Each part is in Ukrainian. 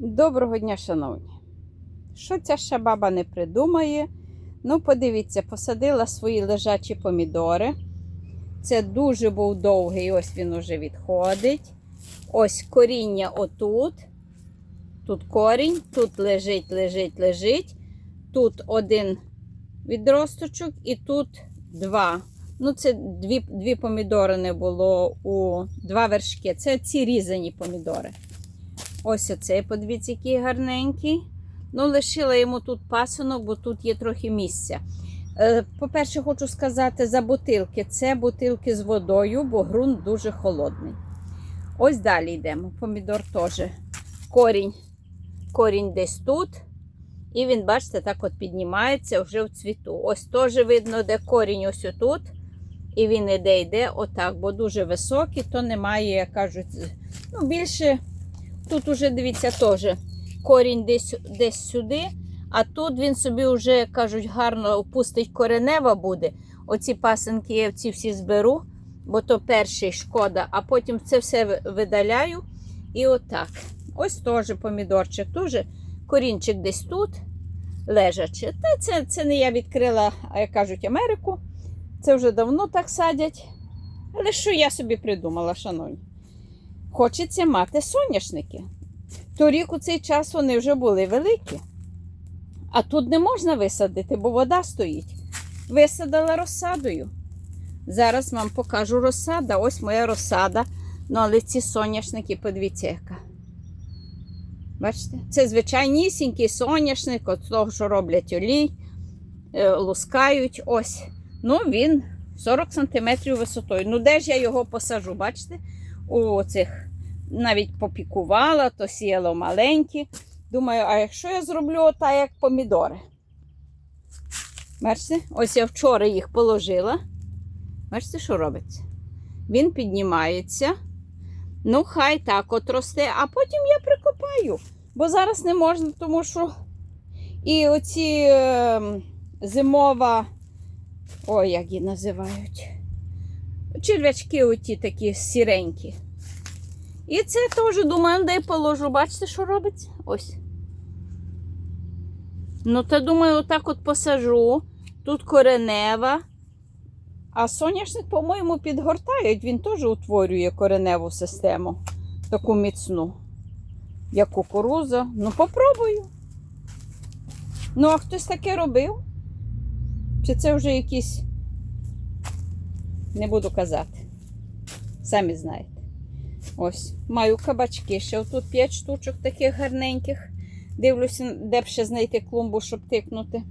Доброго дня, шановні. Що ця ще баба не придумає? Ну, подивіться, посадила свої лежачі помідори. Це дуже був довгий, ось він уже відходить. Ось коріння отут. Тут корінь, тут лежить, лежить, лежить. Тут один відросточок і тут два. Ну, це дві, дві помідори не було у два вершки. Це ці різані помідори. Ось оцей, подивіться, який гарненький. Ну, лишила йому тут пасунок, бо тут є трохи місця. Е, По-перше, хочу сказати за бутилки. Це бутилки з водою, бо ґрунт дуже холодний. Ось далі йдемо. Помідор теж. Корінь. Корінь десь тут. І він, бачите, так от піднімається вже в цвіту. Ось теж видно, де корінь ось отут. І він іде, йде отак, бо дуже високий, то немає, як кажуть, ну, більше. Тут уже, дивіться, теж корінь десь, десь сюди, а тут він собі вже, кажуть, гарно опустить коренева буде. Оці пасенки я ці всі зберу, бо то перший шкода, а потім це все видаляю. І отак. Ось теж помідорчик, теж корінчик десь тут лежачи. Та це, це не я відкрила, як кажуть, Америку. Це вже давно так садять. Але що я собі придумала, шановні? Хочеться мати соняшники. Торік у цей час вони вже були великі. А тут не можна висадити, бо вода стоїть. Висадила розсадою. Зараз вам покажу розсада. Ось моя розсада. Ну, але ці соняшники, подивіться, яка. Бачите? Це звичайнісінький соняшник, от того, що роблять олій, е, лускають. Ось. Ну, він 40 см висотою. Ну, де ж я його посажу? Бачите? У цих навіть попікувала, то сіяла маленькі. Думаю, а якщо я зроблю ота, як помідори? Бачите? Ось я вчора їх положила. Бачите, що робиться? Він піднімається. Ну, хай так от росте, а потім я прикопаю. Бо зараз не можна, тому що і оці е, зимова, ой, як її називають. Черв'ячки оті такі сіренькі. І це теж, думаю, де положу. Бачите, що робиться? Ось. Ну, та думаю, отак от посажу. Тут коренева. А соняшник, по-моєму, підгортають, він теж утворює кореневу систему, таку міцну, як кукуруза. Ну, попробую. Ну, а хтось таке робив? Чи це вже якісь, не буду казати. Самі знаєте. Ось, маю кабачки. Ще тут 5 штучок таких гарненьких. Дивлюся, де б ще знайти клумбу, щоб тикнути.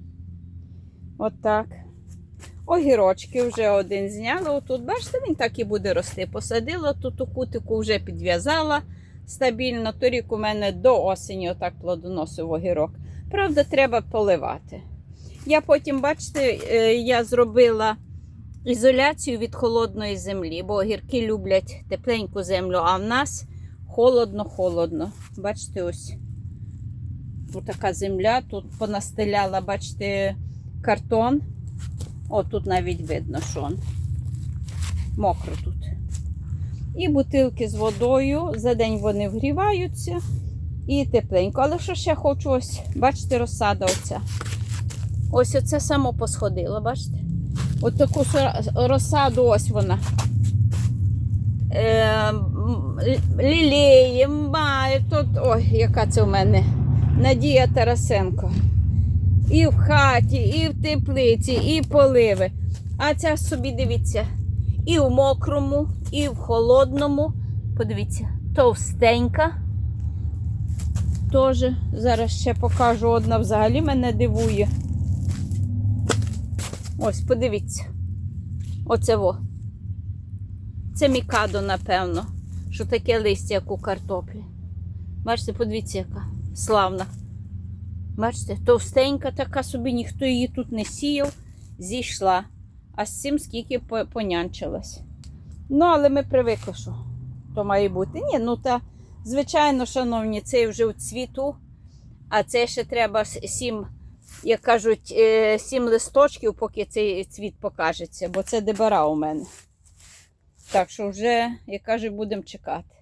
Отак. Огірочки вже один зняла. Отут, бачите, він так і буде рости. Посадила, тут у кутику вже підв'язала стабільно. Торік у мене до осені отак плодоносив огірок. Правда, треба поливати. Я потім, бачите, е, я зробила ізоляцію від холодної землі, бо огірки люблять тепленьку землю, а в нас холодно-холодно. Бачите, ось така земля, тут понастеляла, бачите, картон. О, тут навіть видно, що он. мокро тут. І бутилки з водою. За день вони вгріваються і тепленько. Але що ще хочу ось, бачите, розсада оця. Ось оце само посходило, бачите? От таку розсаду ось вона. Е, м, лілеї, має, тут, ой, яка це в мене Надія Тарасенко. І в хаті, і в теплиці, і поливи. А ця собі дивіться, і в мокрому, і в холодному. Подивіться, товстенька. Теж зараз ще покажу одна взагалі мене дивує. Ось, подивіться. Оце во. Це мікадо, напевно, що таке листя, як у картоплі. Бачите, подивіться, яка славна. Бачите, товстенька така собі, ніхто її тут не сіяв, зійшла. А з цим скільки понянчилась. Ну, але ми привикли, що то має бути. Ні, ну та, звичайно, шановні, цей вже у цвіту, а це ще треба сім, як кажуть, е, сім листочків, поки цей цвіт покажеться, бо це дебара у мене. Так що вже, як кажуть, будемо чекати.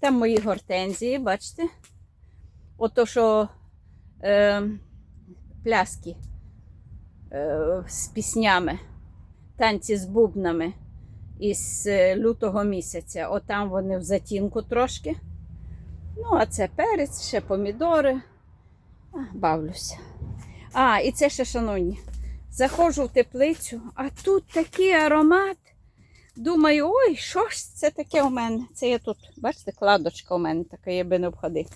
Там мої гортензії, бачите? ото що е, пляски е, з піснями, танці з бубнами із е, лютого місяця. Отам вони в затінку трошки. Ну, а це перець, ще помідори. Бавлюся. А, і це ще, шановні, заходжу в теплицю, а тут такий аромат. Думаю, ой, що ж це таке у мене? Це я тут, бачите, кладочка у мене така, я би не обходив.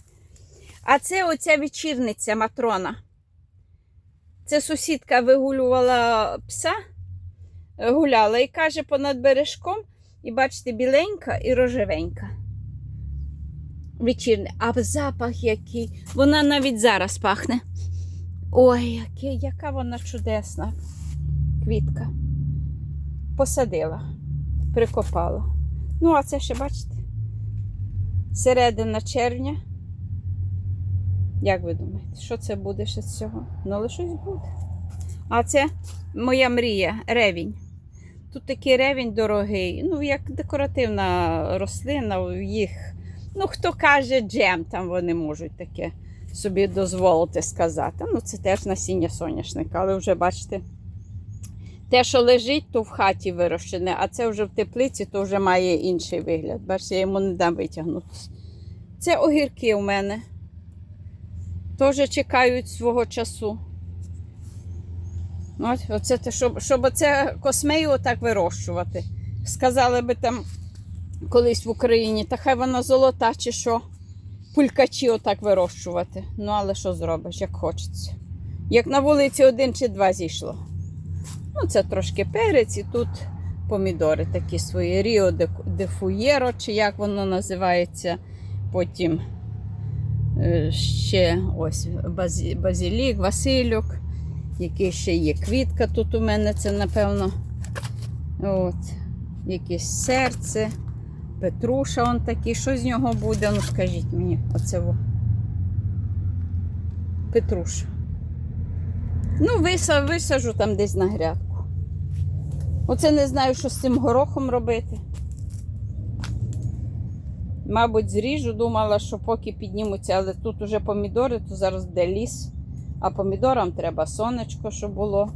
А це оця вечірниця Матрона. Це сусідка вигулювала пса, гуляла і каже понад бережком, і бачите, біленька і рожевенька. Вечірне. А запах який. Вона навіть зараз пахне. Ой, яка вона чудесна квітка. Посадила, прикопала. Ну, а це ще, бачите, середина червня. Як ви думаєте, що це буде ще з цього? Ну, але щось буде. А це моя мрія ревінь. Тут такий ревінь дорогий, ну, як декоративна рослина, їх, ну, хто каже джем, там вони можуть таке собі дозволити сказати. Ну, це теж насіння соняшника, але вже бачите, те, що лежить, то в хаті вирощене, а це вже в теплиці, то вже має інший вигляд. Бачите, я йому не дам витягнутися. Це огірки у мене. Теж чекають свого часу. От, оце те, щоб, щоб оце космею отак вирощувати. Сказали би там колись в Україні, та хай вона золота чи що. Пулькачі отак вирощувати. Ну, але що зробиш, як хочеться. Як на вулиці один чи два зійшло. Ну, це трошки перець і тут помідори такі свої Ріо де, Фуєро, чи як воно називається. Потім е, ще ось базі, базилік, Васильок, який ще є квітка тут у мене, це напевно. От, якесь серце, Петруша он такий. Що з нього буде? Ну скажіть мені, оце во. Петруша. Ну, виса- висажу там десь на грядку. Оце не знаю, що з цим горохом робити. Мабуть, зріжу, думала, що поки піднімуться, але тут уже помідори, то зараз буде ліс. А помідорам треба сонечко, щоб було.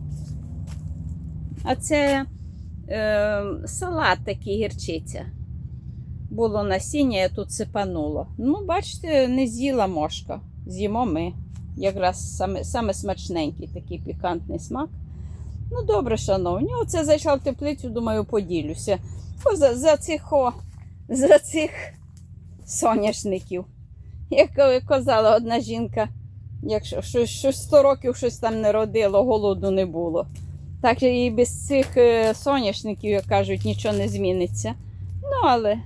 А це е, салат такий гірчиця. Було насіння, я тут сипанула. Ну, бачите, не з'їла мошка. З'їмо ми. Якраз саме, саме смачненький такий пікантний смак. Ну, добре, шановні. Оце зайшла в теплицю, думаю, поділюся. О, за, за цих о, за цих соняшників. Як казала одна жінка, якщо щось, щось 100 років щось там не родило, голоду не було. Так і без цих е, соняшників, як кажуть, нічого не зміниться. Ну, але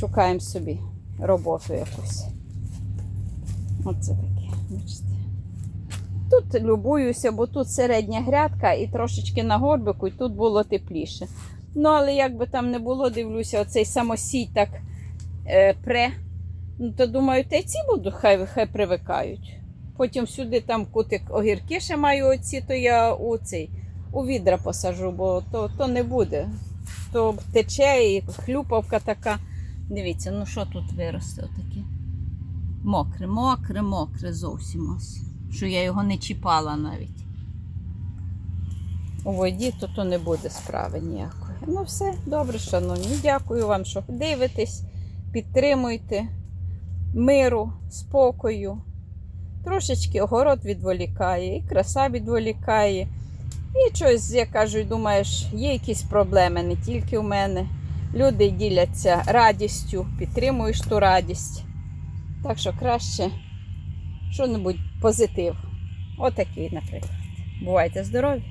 шукаємо собі роботу якусь. Оце таке, бачите. Тут любуюся, бо тут середня грядка і трошечки на горбику, і тут було тепліше. Ну, але як би там не було, дивлюся, оцей самосій так е, пре. Ну, то думаю, та й ці буду, хай, хай привикають. Потім сюди там кутик огірки ще маю оці, то я у цей у відра посажу, бо то, то не буде. То тече і хлюпавка така. Дивіться, ну що тут виросте отаке? Мокре, мокре, мокре зовсім ось. Що я його не чіпала навіть. У воді то, то не буде справи ніякої. Ну все, добре, шановні. Дякую вам, що дивитесь, підтримуйте миру, спокою. Трошечки огород відволікає, і краса відволікає. І щось, я кажу, думаєш, є якісь проблеми не тільки в мене. Люди діляться радістю, підтримуєш ту радість. Так що краще що-небудь позитив. Отакий, наприклад. Бувайте здорові!